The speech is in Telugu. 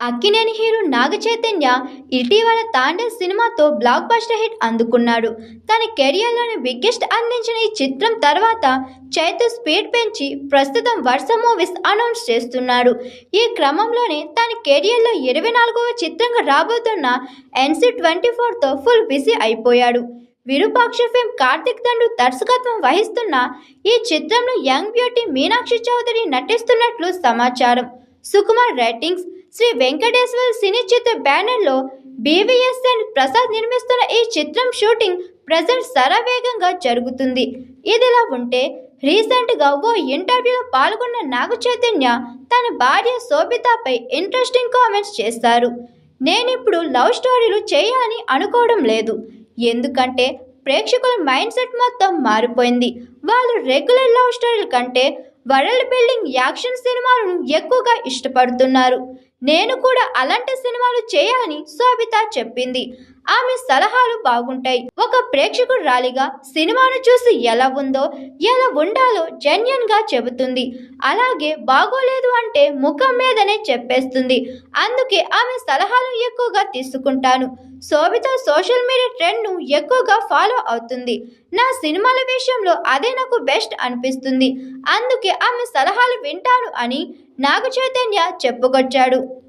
అక్కినేని హీరో నాగ చైతన్య ఇటీవల తాండే సినిమాతో బ్లాక్ బస్టర్ హిట్ అందుకున్నాడు. తన కెరియర్లోని బిగ్గెస్ట్ అందించిన ఈ చిత్రం తర్వాత చైతు స్పీడ్ పెంచి ప్రస్తుతం వర్ష మూవీస్ అనౌన్స్ చేస్తున్నాడు. ఈ క్రమంలోనే తన కెరియర్లో ఇరవై నాలుగవ చిత్రంగా రాబోతున్న ఎన్సీ ట్వంటీ ఫోర్తో ఫుల్ బిజీ అయిపోయాడు. విరూపాక్ష ఫిల్మ్ కార్తిక్ దండు దర్శకత్వం వహిస్తున్న ఈ చిత్రంలో యంగ్ బ్యూటీ మీనాక్షి చౌదరి నటిస్తున్నట్లు సమాచారం. సుకుమార్ రైటింగ్స్ శ్రీ వెంకటేశ్వర సినీ చిత్ర బ్యానర్లో బీవీఎస్ఎన్ ప్రసాద్ నిర్మిస్తున్న ఈ చిత్రం షూటింగ్ ప్రజెంట్ శరవేగంగా జరుగుతుంది. ఇదిలా ఉంటే రీసెంట్గా ఓ ఇంటర్వ్యూలో పాల్గొన్న నాగ చైతన్య తన భార్య శోభితపై ఇంట్రెస్టింగ్ కామెంట్స్ చేశారు. నేనిప్పుడు లవ్ స్టోరీలు చేయాలని అనుకోవడం లేదు. ఎందుకంటే ప్రేక్షకుల మైండ్ సెట్ మొత్తం మారిపోయింది. వాళ్ళు రెగ్యులర్ లవ్ స్టోరీల కంటే వరల్డ్ బిల్డింగ్ యాక్షన్ సినిమాలను ఎక్కువగా ఇష్టపడుతున్నారు. నేను కూడా అలాంటి సినిమాలు చేయాలని శోభిత చెప్పింది. ఆమె సలహాలు బాగుంటాయి. ఒక ప్రేక్షకురాలిగా సినిమాను చూసి ఎలా ఉందో ఎలా ఉండాలో జెన్యున్గా చెబుతుంది. అలాగే బాగోలేదు అంటే ముఖం మీదనే చెప్పేస్తుంది. అందుకే ఆమె సలహాలు ఎక్కువగా తీసుకుంటాను. శోభిత సోషల్ మీడియా ట్రెండ్ను ఎక్కువగా ఫాలో అవుతుంది. నా సినిమాల విషయంలో అదే నాకు బెస్ట్ అనిపిస్తుంది. అందుకే ఆమె సలహాలు వింటాను అని నాగ చైతన్య చెప్పుకొచ్చాడు.